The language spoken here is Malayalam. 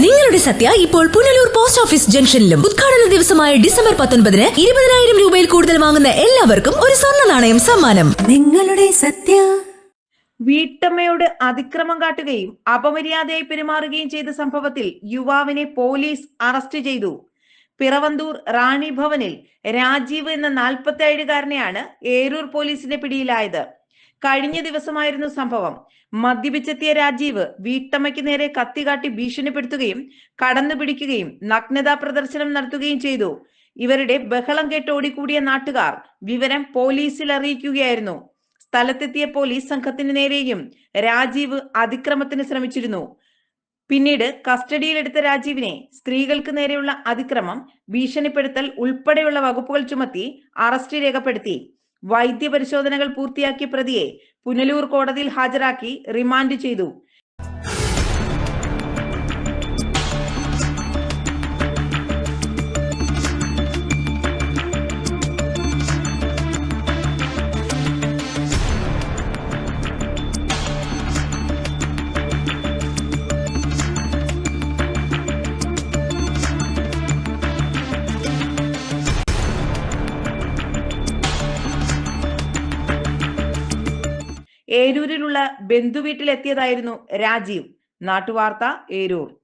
നിങ്ങളുടെ സത്യ ഇപ്പോൾ പുനലൂർ പോസ്റ്റ് ഓഫീസ് ജംഗ്ഷനിലും ഉദ്ഘാടന ദിവസമായ ഡിസംബർ പത്തൊൻപതിന് ഇരുപതിനായിരം രൂപയിൽ കൂടുതൽ വാങ്ങുന്ന എല്ലാവർക്കും ഒരു സ്വർണ നാണയം സമ്മാനം. നിങ്ങളുടെ സത്യ വീട്ടമ്മയോട് അതിക്രമം കാട്ടുകയും അപമര്യാദയായി പെരുമാറുകയും ചെയ്ത സംഭവത്തിൽ യുവാവിനെ പോലീസ് അറസ്റ്റ് ചെയ്തു. പിറവന്തൂർ റാണി ഭവനിൽ രാജീവ് എന്ന നാൽപ്പത്തി ഏഴുകാരനെയാണ് ഏരൂർ പോലീസിന്റെ പിടിയിലായത്. കഴിഞ്ഞ ദിവസമായിരുന്നു സംഭവം. മദ്യപിച്ചെത്തിയ രാജീവ് വീട്ടമ്മയ്ക്ക് നേരെ കത്തി കാട്ടി ഭീഷണിപ്പെടുത്തുകയും കടന്നു പിടിക്കുകയും നഗ്നതാ പ്രദർശനം നടത്തുകയും ചെയ്തു. ഇവരുടെ ബഹളം കേട്ട് ഓടിക്കൂടിയ നാട്ടുകാർ വിവരം പോലീസിൽ അറിയിക്കുകയായിരുന്നു. സ്ഥലത്തെത്തിയ പോലീസ് സംഘത്തിന് നേരെയും രാജീവ് അതിക്രമത്തിന് ശ്രമിച്ചിരുന്നു. പിന്നീട് കസ്റ്റഡിയിലെടുത്ത രാജീവിനെ സ്ത്രീകൾക്ക് നേരെയുള്ള അതിക്രമം ഭീഷണിപ്പെടുത്തൽ ഉൾപ്പെടെയുള്ള വകുപ്പുകൾ ചുമത്തി അറസ്റ്റ് രേഖപ്പെടുത്തി. വൈദ്യപരിശോധനകൾ പൂർത്തിയാക്കിയ പ്രതിയെ പുനലൂർ കോടതിയിൽ ഹാജരാക്കി റിമാൻഡ് ചെയ്തു. ഏരൂരിലുള്ള ബന്ധുവീട്ടിലെത്തിയതായിരുന്നു രാജീവ്. നാട്ടുവാർത്ത ഏരൂർ.